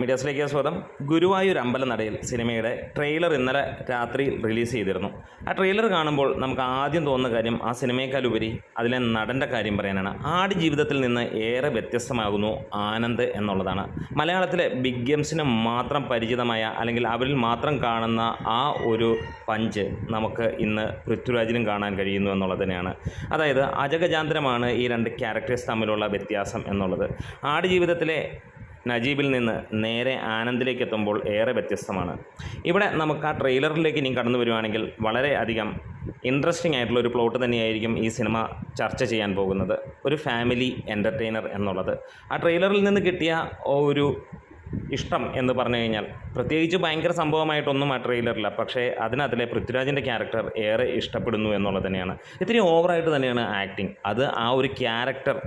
മീഡിയാസിലേക്ക് സ്വാഗതം. ഗുരുവായൂർ അമ്പലനടയിൽ സിനിമയുടെ ട്രെയിലർ ഇന്നലെ രാത്രി റിലീസ് ചെയ്തിരുന്നു. ആ ട്രെയിലർ കാണുമ്പോൾ നമുക്ക് ആദ്യം തോന്നുന്ന കാര്യം ആ സിനിമയേക്കാളുപരി അതിലെ നടന്റെ കാര്യം പറയാനാണ്. ആട് ജീവിതത്തിൽ നിന്ന് ഏറെ വ്യത്യസ്തമാകുന്നു ആനന്ദ് എന്നുള്ളതാണ്. മലയാളത്തിലെ ബിഗ് ഗെയിംസിന് മാത്രം പരിചിതമായ അല്ലെങ്കിൽ അവരിൽ മാത്രം കാണുന്ന ആ ഒരു പഞ്ച് നമുക്ക് ഇന്ന് പൃഥ്വിരാജിനും കാണാൻ കഴിയുന്നു എന്നുള്ളത് തന്നെയാണ്. അതായത് അജഗജാന്തരമാണ് ഈ രണ്ട് ക്യാരക്ടേഴ്സ് തമ്മിലുള്ള വ്യത്യാസം എന്നുള്ളത്. ആട് ജീവിതത്തിലെ നജീബിൽ നിന്ന് നേരെ ആനന്ദിലേക്ക് എത്തുമ്പോൾ ഏറെ വ്യത്യസ്തമാണ്. ഇവിടെ നമുക്ക് ആ ട്രെയിലറിലേക്ക് ഇനി കടന്നു വരുവാണെങ്കിൽ വളരെയധികം ഇൻട്രസ്റ്റിംഗ് ആയിട്ടുള്ള ഒരു പ്ലോട്ട് തന്നെയായിരിക്കും ഈ സിനിമ ചർച്ച ചെയ്യാൻ പോകുന്നത്. ഒരു ഫാമിലി എന്റർടൈനർ എന്നുള്ളത്. ആ ട്രെയിലറിൽ നിന്ന് കിട്ടിയ ഒരു ഇഷ്ടം എന്ന് പറഞ്ഞു കഴിഞ്ഞാൽ പ്രത്യേകിച്ച് ഭയങ്കര സംഭവമായിട്ടൊന്നും ആ ട്രെയിലറില്ല പക്ഷേ അതിനകത്തിലെ പൃഥ്വിരാജിന്റെ ക്യാരക്ടർ ഏറെ ഇഷ്ടപ്പെടുന്നു എന്നുള്ളത് തന്നെയാണ്. ഇത്തിരി ഓവറായിട്ട് തന്നെയാണ് ആക്ടിങ് അത് ആ ഒരു ക്യാരക്ടർ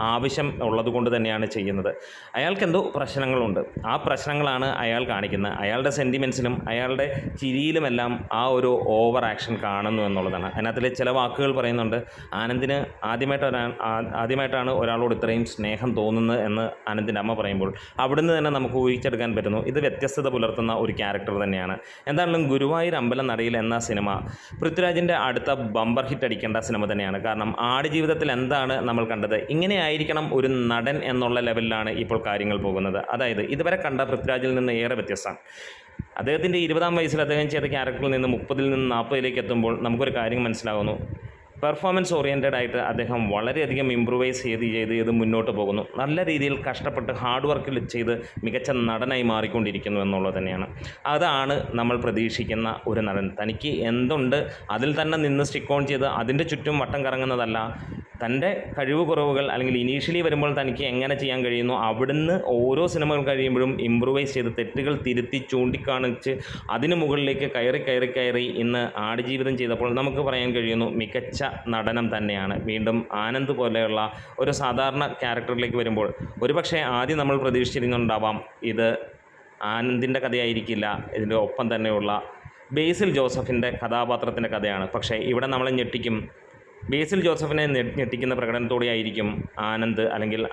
ആവശ്യം ഉള്ളത് കൊണ്ട് തന്നെയാണ് ചെയ്യുന്നത്. അയാൾക്ക് എന്തോ പ്രശ്നങ്ങളുണ്ട്. ആ പ്രശ്നങ്ങളാണ് അയാൾ കാണിക്കുന്നത്. അയാളുടെ സെന്റിമെൻസിലും അയാളുടെ ചിരിയിലുമെല്ലാം ആ ഒരു ഓവർ ആക്ഷൻ കാണുന്നു എന്നുള്ളതാണ്. അതിനകത്തിൽ ചില വാക്കുകൾ പറയുന്നുണ്ട് ആനന്ദിന് ആദ്യമായിട്ടാണ് ആദ്യമായിട്ടാണ് ഒരാളോട് ഇത്രയും സ്നേഹം തോന്നുന്നത് എന്ന് ആനന്ദിന്റെ അമ്മ പറയുമ്പോൾ അവിടുന്ന് തന്നെ നമുക്ക് ഊഹിച്ചെടുക്കാൻ പറ്റുന്നു ഇത് വ്യത്യസ്തത പുലർത്തുന്ന ഒരു ക്യാരക്ടർ തന്നെയാണ്. എന്തായാലും ഗുരുവായൂർ അമ്പലം നടയിൽ എന്ന സിനിമ പൃഥ്വിരാജിന്റെ അടുത്ത ബമ്പർ ഹിറ്റ് അടിക്കേണ്ട സിനിമ തന്നെയാണ്. കാരണം ആടുജീവിതത്തിൽ എന്താണ് നമ്മൾ കണ്ടത്? ഇങ്ങനെയായിരിക്കണം ഒരു നടൻ എന്നുള്ള ലെവലിലാണ് ഇപ്പോൾ കാര്യങ്ങൾ പോകുന്നത്. അതായത് ഇതുവരെ കണ്ട പൃഥ്വിരാജിൽ നിന്ന് ഏറെ വ്യത്യസ്തമാണ്. അദ്ദേഹത്തിന്റെ ഇരുപതാം വയസ്സിൽ അദ്ദേഹം ചെയ്ത ക്യാരക്ടറിൽ നിന്ന് മുപ്പതിൽ നിന്ന് നാൽപ്പതിലേക്ക് എത്തുമ്പോൾ നമുക്കൊരു കാര്യം മനസ്സിലാകുന്നു പെർഫോമൻസ് ഓറിയന്റഡ് ആയിട്ട് അദ്ദേഹം വളരെയധികം ഇമ്പ്രൂവൈസ് ചെയ്ത് ചെയ്ത് ചെയ്ത് മുന്നോട്ട് പോകുന്നു. നല്ല രീതിയിൽ കഷ്ടപ്പെട്ട് ഹാർഡ് വർക്കിൽ ചെയ്ത് മികച്ച നടനായി മാറിക്കൊണ്ടിരിക്കുന്നു എന്നുള്ളത് തന്നെയാണ്. അതാണ് നമ്മൾ പ്രതീക്ഷിക്കുന്ന ഒരു നടൻ. തനിക്ക് എന്തുണ്ട്? അതിൽ തന്നെ നിന്ന് സ്റ്റിക്ക് ഓൺ ചെയ്ത് അതിന്റെ ചുറ്റും വട്ടം കറങ്ങുന്നതല്ല. തന്റെ കഴിവ് കുറവുകൾ അല്ലെങ്കിൽ ഇനീഷ്യലി വരുമ്പോൾ തനിക്ക് എങ്ങനെ ചെയ്യാൻ കഴിയുന്നു അവിടുന്ന് ഓരോ സിനിമകൾ കഴിയുമ്പോഴും ഇമ്പ്രൂവൈസ് ചെയ്ത് തെറ്റുകൾ തിരുത്തി ചൂണ്ടിക്കാണിച്ച് അതിന് മുകളിലേക്ക് കയറി കയറി കയറി ഇന്ന് ആടുജീവിതം ചെയ്തപ്പോൾ നമുക്ക് പറയാൻ കഴിയുന്നു മികച്ച നടനം തന്നെയാണ്. വീണ്ടും ആനന്ദ് പോലെയുള്ള ഒരു സാധാരണ ക്യാരക്ടറിലേക്ക് വരുമ്പോൾ ഒരുപക്ഷെ ആദ്യം നമ്മൾ പ്രതീക്ഷിച്ചിരുന്നുണ്ടാവാം ഇത് ആനന്ദിന്റെ കഥയായിരിക്കില്ല ഇതിന്റെ ഒപ്പം തന്നെയുള്ള ബേസിൽ ജോസഫിന്റെ കഥാപാത്രത്തിന്റെ കഥയാണ്. പക്ഷേ ഇവിടെ നമ്മളെ ഞെട്ടിക്കും ബേസിൽ ജോസഫിനെ ഞെട്ടിക്കുന്ന പ്രകടനത്തോടെയായിരിക്കും ആനന്ദ് അല്ലെങ്കിൽ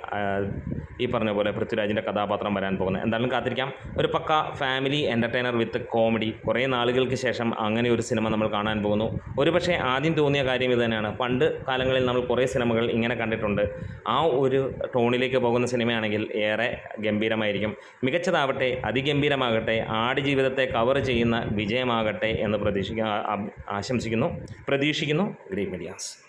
ഈ പറഞ്ഞ പോലെ പൃഥ്വിരാജിന്റെ കഥാപാത്രം വരാൻ പോകുന്നത്. എന്തായാലും കാത്തിരിക്കാം. ഒരു pakka family entertainer with comedy. കുറേ നാളുകൾക്ക് ശേഷം അങ്ങനെ ഒരു സിനിമ നമ്മൾ കാണാൻ പോകുന്നു. ഒരുപക്ഷെ ആദ്യം തോന്നിയ കാര്യം ഇത് പണ്ട് കാലങ്ങളിൽ നമ്മൾ കുറേ സിനിമകൾ ഇങ്ങനെ കണ്ടിട്ടുണ്ട്. ആ ഒരു ടോണിലേക്ക് പോകുന്ന സിനിമയാണെങ്കിൽ ഏറെ ഗംഭീരമായിരിക്കും. മികച്ചതാവട്ടെ അതിഗംഭീരമാകട്ടെ ആടുജീവിതത്തെ കവർ ചെയ്യുന്ന വിജയമാകട്ടെ എന്ന് പ്രതീക്ഷിക്കുക ആശംസിക്കുന്നു. പ്രതീക്ഷിക്കുന്നു. Green medias.